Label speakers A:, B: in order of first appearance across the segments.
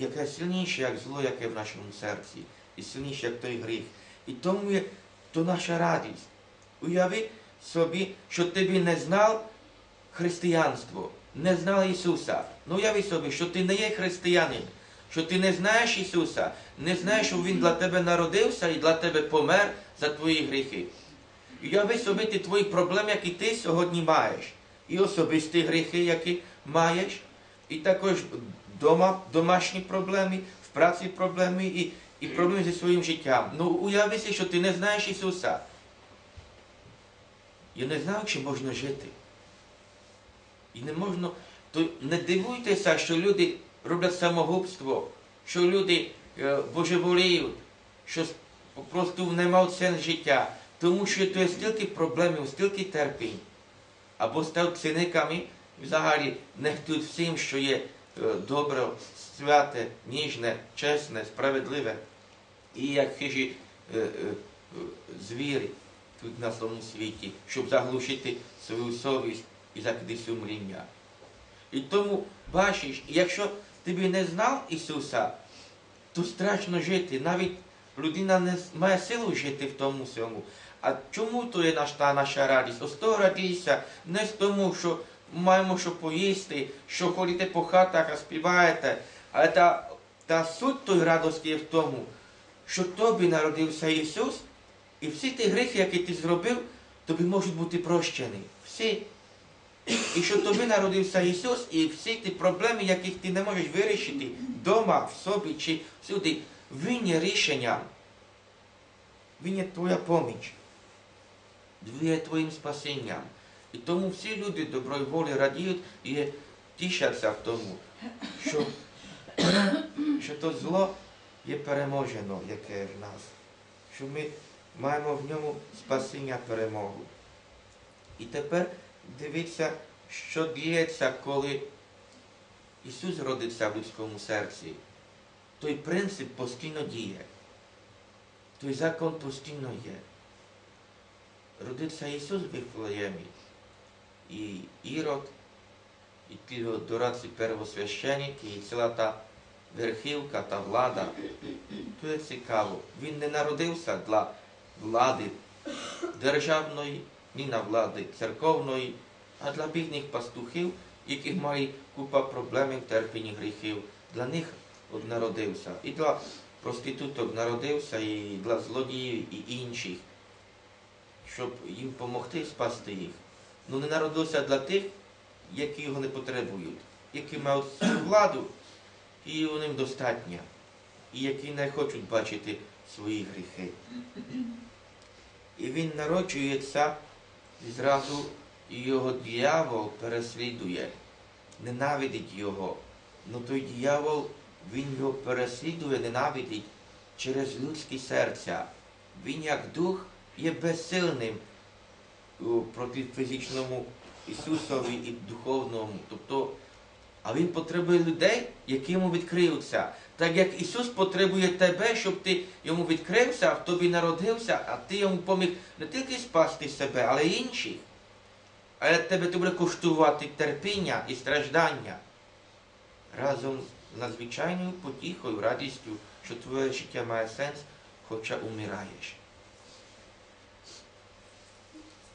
A: яке сильніше, як зло, яке в нашому серці, і сильніше, як той гріх. І тому є то наша радість. Уяви собі, що ти би не знав християнство, не знав Ісуса. Ну уяви собі, що ти не є християнин, що ти не знаєш Ісуса, не знаєш, що Він для тебе народився і для тебе помер за твої гріхи. Уяви собі ті твої проблеми, які ти сьогодні маєш. І особисті гріхи, які маєш, і також дома, домашні проблеми, в праці проблеми і, і проблеми зі своїм життям. Ну уяви що ти не знаєш Ісуса. Я не знаю, чи можна жити. І не можна, то не дивуйтеся, що люди роблять самогубство, що люди е, божеволіють, що просто не мають сенс життя, тому що то є стільки проблемів, стільки терпінь. Або стають циниками, взагалі нехтують всім, що є добре, святе, ніжне, чесне, справедливе. І як хижі е, е, е, звірі тут на цьому світі, щоб заглушити свою совість і закиди сумління. І тому бачиш, якщо ти би не знав Ісуса, то страшно жити. Навіть людина не має силу жити в тому всьому. А чому то є наш, та наша радість? Ось то радійся не з тому, що маємо що поїсти, що ходите по хатах, а співаєте, але та, та суть тої радості є в тому, що тобі народився Ісус, і всі ті гріхи, які ти зробив, тобі можуть бути прощені. Всі. І що тобі народився Ісус, і всі ті проблеми, яких ти не можеш вирішити вдома, в собі чи всюди, Він є рішенням. Він є твоя поміч. Він є твоїм спасінням. І тому всі люди доброї волі радіють і тішаться в тому, що, що то зло є переможено, яке в нас. Що ми маємо в ньому спасіння перемогу. І тепер дивіться, що діється, коли Ісус родиться в людському серці. Той принцип постійно діє. Той закон постійно є. Родився Ісус в Вифлеємі. І Ірод, і ті дорадці первосвященники, і ціла та верхівка та влада. Є цікаво. Він не народився для влади державної, ні на влади церковної, а для бідних пастухів, яких мали купа проблем, терпінь і гріхів. Для них народився. І для проституток народився, і для злодіїв, і інших, щоб їм допомогти спасти їх. Ну не народився для тих, які його не потребують, які мають свою владу, і у ним достатньо, і які не хочуть бачити свої гріхи. І він народжується і зразу його дьявол переслідує, ненавидить його. Ну той дьявол, він його переслідує, ненавидить через людське серця. Він як дух є безсильним у- проти фізичному Ісусові і духовному. Тобто, а Він потребує людей, які йому відкриються. Так як Ісус потребує тебе, щоб ти йому відкрився, в тобі народився, а ти йому поміг не тільки спасти себе, але й інших. Але тебе буде коштувати терпіння і страждання разом з надзвичайною потіхою, радістю, що твоє життя має сенс, хоча умираєш.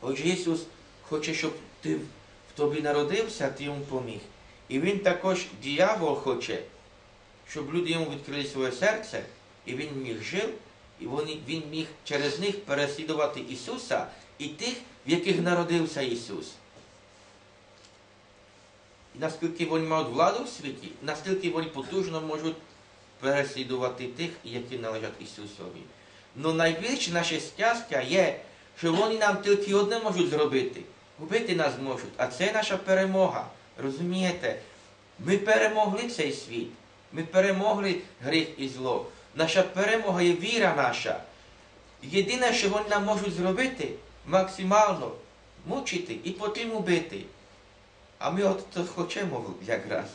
A: Отже, Ісус хоче, щоб ти в тобі народився, ти йому поміг. І Він також, диявол хоче, щоб люди йому відкрили своє серце, і він міг жив, і він міг через них переслідувати Ісуса і тих, в яких народився Ісус. І наскільки вони мають владу в світі, настільки вони потужно можуть переслідувати тих, які належать Ісусові. Ну найбільше наше щастя є, що вони нам тільки одне можуть зробити. Убити нас можуть, а це наша перемога. Розумієте? Ми перемогли цей світ. Ми перемогли гріх і зло. Наша перемога є віра наша. Єдине, що вони нам можуть зробити, максимально мучити і потім убити. А ми от то хочемо якраз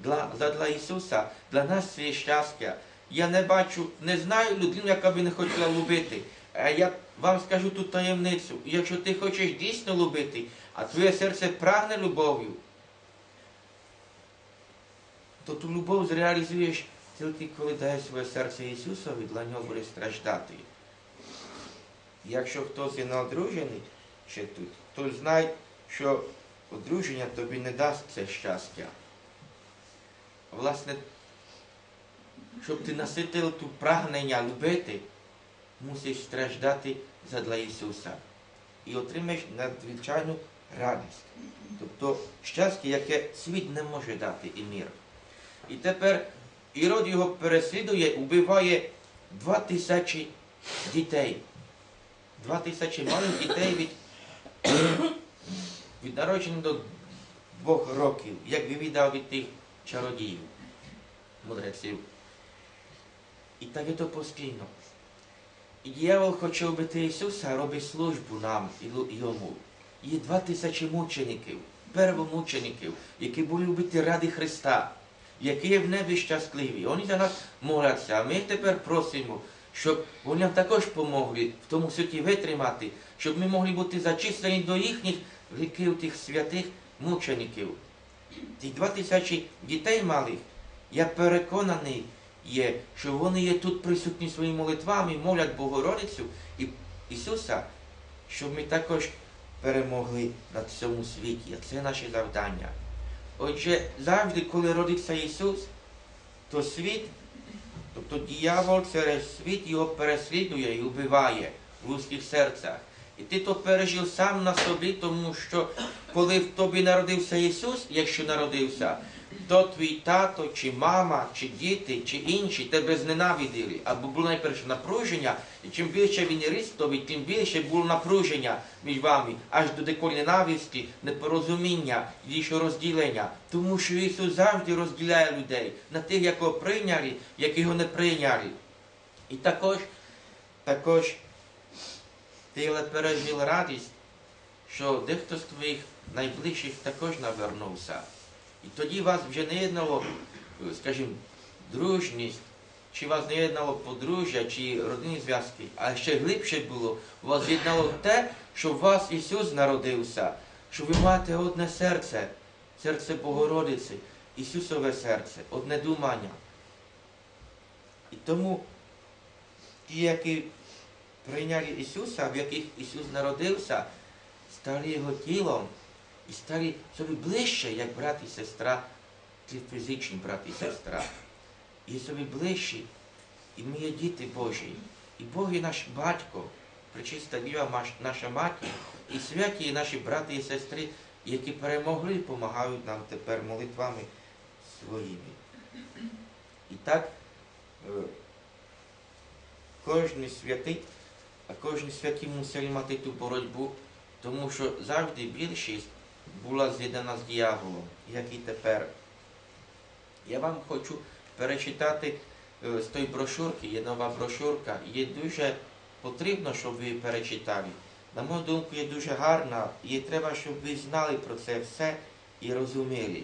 A: для, Ісуса, для нас це є щастя. Я не бачу, не знаю людину, яка би не хотіла любити. А я вам скажу ту таємницю. Якщо ти хочеш дійсно любити, а твоє серце прагне любов'ю, то ту любов зреалізуєш тільки коли дає своє серце Ісусові, для нього буде страждати. Якщо хтось є неодружений ще тут, то знай, що одруження тобі не дасть це щастя. Власне, щоб ти наситив ту прагнення любити, мусиш страждати задля Ісуса. І отримаєш надзвичайну радість. Тобто щастя, яке світ не може дати і мір. І тепер Ірод його переслідує, убиває два тисячі дітей. Два тисячі малих дітей від, від народження до двох років, як вивідав від тих чародіїв, мудреців. І так є то постійно. Дьявол хоче вбити Ісуса, робить службу нам і йому. Є два тисячі мучеників, первомучеників, які були вбиті ради Христа, які є в небі щасливі. Вони за нас моляться, а ми тепер просимо, щоб вони нам також помогли в тому світі витримати, щоб ми могли бути зачислені до їхніх гріхів тих святих мучеників. Ті два тисячі дітей малих, я переконаний є, що вони є тут присутні своїми молитвами, молять Богородицю і Ісуса, щоб ми також перемогли на цьому світі. Це наше завдання. Отже, завжди, коли родиться Ісус, то світ, тобто дьявол через світ його переслідує і вбиває в людських серцях. І ти то пережив сам на собі, тому що коли в тобі народився Ісус, якщо народився, то твій тато, чи мама, чи діти, чи інші тебе зненавиділи. Або було найперше напруження, і чим більше він ріс тобі, тим більше було напруження між вами, аж до деколи ненависті, непорозуміння і ще розділення. Тому що Ісус завжди розділяє людей на тих, якого прийняли, які його не прийняли. І також, також ти пережив радість, що дехто з твоїх найближчих також навернувся. І тоді вас вже не єднало, скажімо, дружність, чи вас не єднало подружжя, чи родинні зв'язки, а ще глибше було, вас єднало те, що в вас Ісус народився, що ви маєте одне серце, серце Богородиці, Ісусове серце, одне думання. І тому ті, які прийняли Ісуса, в яких Ісус народився, стали Його тілом і стали собі ближче, як брат і сестра, ті фізичні брат і сестра. І собі ближчі, і ми є діти Божі. І Бог є наш батько, причиста діва наша матір, і святі наші брати і сестри, які перемогли і допомагають нам тепер молитвами своїми. І так кожен святий, а кожен святий мусили мати ту боротьбу, тому що завжди більшість була з'єднана з діяволом, як і тепер. Я вам хочу перечитати з тої брошурки, є нова брошурка, є дуже потрібно, щоб ви перечитали. На мою думку, є дуже гарна, і треба, щоб ви знали про це все і розуміли.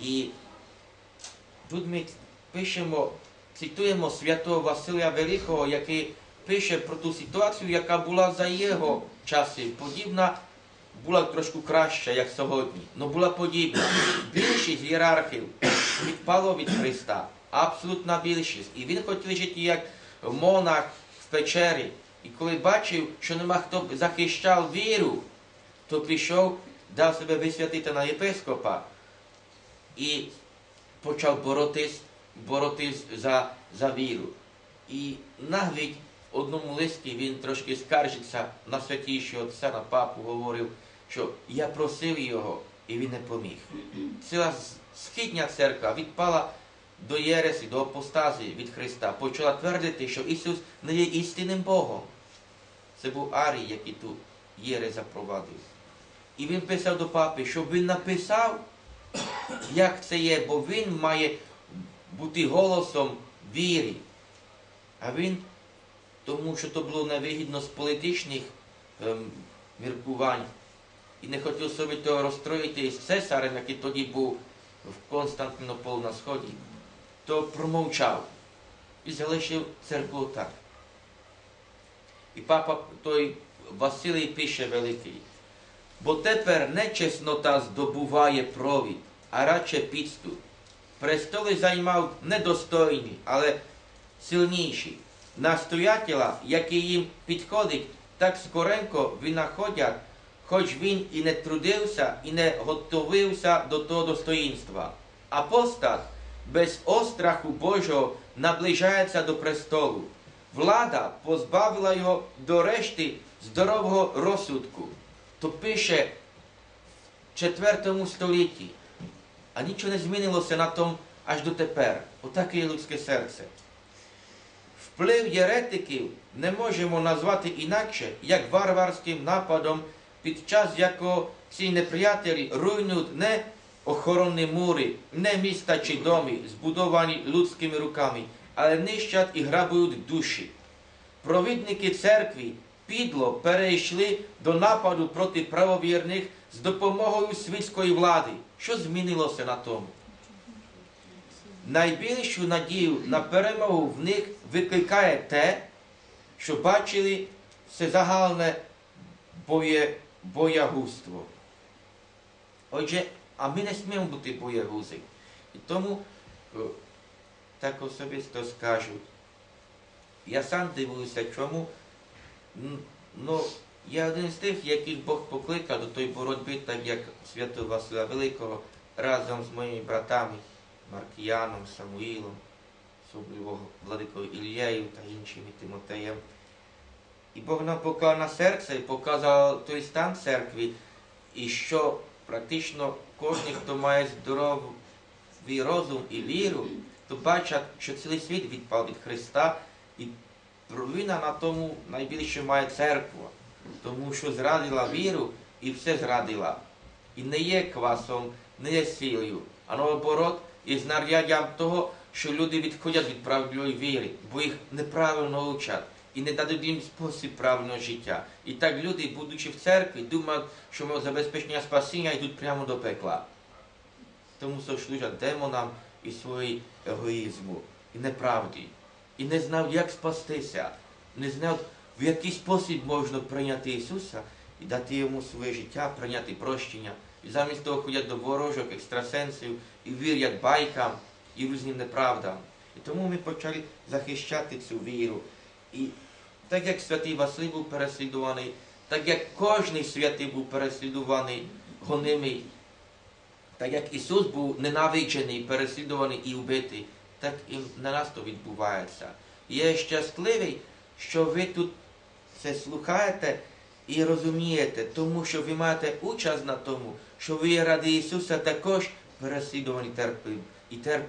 A: І тут ми пишемо, цитуємо святого Василія Великого, який пише про ту ситуацію, яка була за його часи, подібна була трошки краща, як сьогодні, але була подібна. Більшість ієрархів відпало від Христа. Абсолютна більшість. І він хотів жити як монах в печері. І коли бачив, що нема хто захищав віру, то пішов, дав себе висвятити на єпископа і почав боротись, боротись за, за віру. І навіть в одному листі він трошки скаржиться на святішого отця, на папу, говорив, що я просив його, і він не поміг. Ціла східня церква відпала до Єресі, до апостазії від Христа, почала твердити, що Ісус не є істинним Богом. Це був Арій, який ту Єресь запровадив. І він писав до папи, щоб він написав, як це є, бо він має бути голосом віри. А він, тому що то було невигідно з політичних ем, міркувань, і не хотів собі того розстроїти з цесарем, який тоді був в Константинополі на Сході, то промовчав і залишив церкву так. І папа той Василій пише великий, бо тепер не чеснота здобуває провід, а радше підступ. Престоли займав не достойні, але сильніші. Настоятеля, який їм підходить, так скоренько винаходять, хоч він і не трудився, і не готовився до того достоїнства. Апостат без остраху Божого наближається до престолу. Влада позбавила його до решти здорового розсудку. То пише в 4 столітті. А нічого не змінилося на тому аж дотепер. Отаке є людське серце. Вплив єретиків не можемо назвати інакше, як варварським нападом, під час якого ці неприятелі руйнують не охоронні мури, не міста чи доми, збудовані людськими руками, але нищать і грабують душі. Провідники церкви підло перейшли до нападу проти правовірних з допомогою світської влади. Що змінилося на тому? Найбільшу надію на перемогу в них викликає те, що бачили всезагальне боє, боягузтво. Отже, а ми не сміємо бути боягузи. І тому е, так особисто скажу. Я сам дивуюся, чому ну, я один з тих, яких Бог покликав до тої боротьби, так як святого Василя Великого, разом з моїми братами Маркіяном, Самуїлом, особливо Владикою Ілією та іншими Тимотеєм. І Бог нам поклав на серце і показав той стан церкви, і що практично кожен, хто має здоровий розум і віру, то бачать, що цілий світ відпав від Христа, і провина на тому найбільше має церква, тому що зрадила віру і все зрадила. І не є квасом, не є сілею, а наоборот, є знаряддям того, що люди відходять від правильної віри, бо їх неправильно учать і не дадуть їм спосіб правильного життя. І так люди, будучи в церкві, думають, що забезпечення спасіння йдуть прямо до пекла. Тому що служать демонам і своїй егоїзму, і неправді. І не знав, як спастися, не знав, в який спосіб можна прийняти Ісуса і дати йому своє життя, прийняти прощення. І замість того ходять до ворожок, екстрасенсів і вірять байкам і різним неправдам. І тому ми почали захищати цю віру. І так як святий Василь був переслідуваний, так як кожний святий був переслідуваний, гонимий, так як Ісус був ненавиджений, переслідуваний і вбитий, так і на нас то відбувається. Я щасливий, що ви тут це слухаєте і розумієте, тому що ви маєте участь на тому, що ви ради Ісуса також переслідувані і терпите.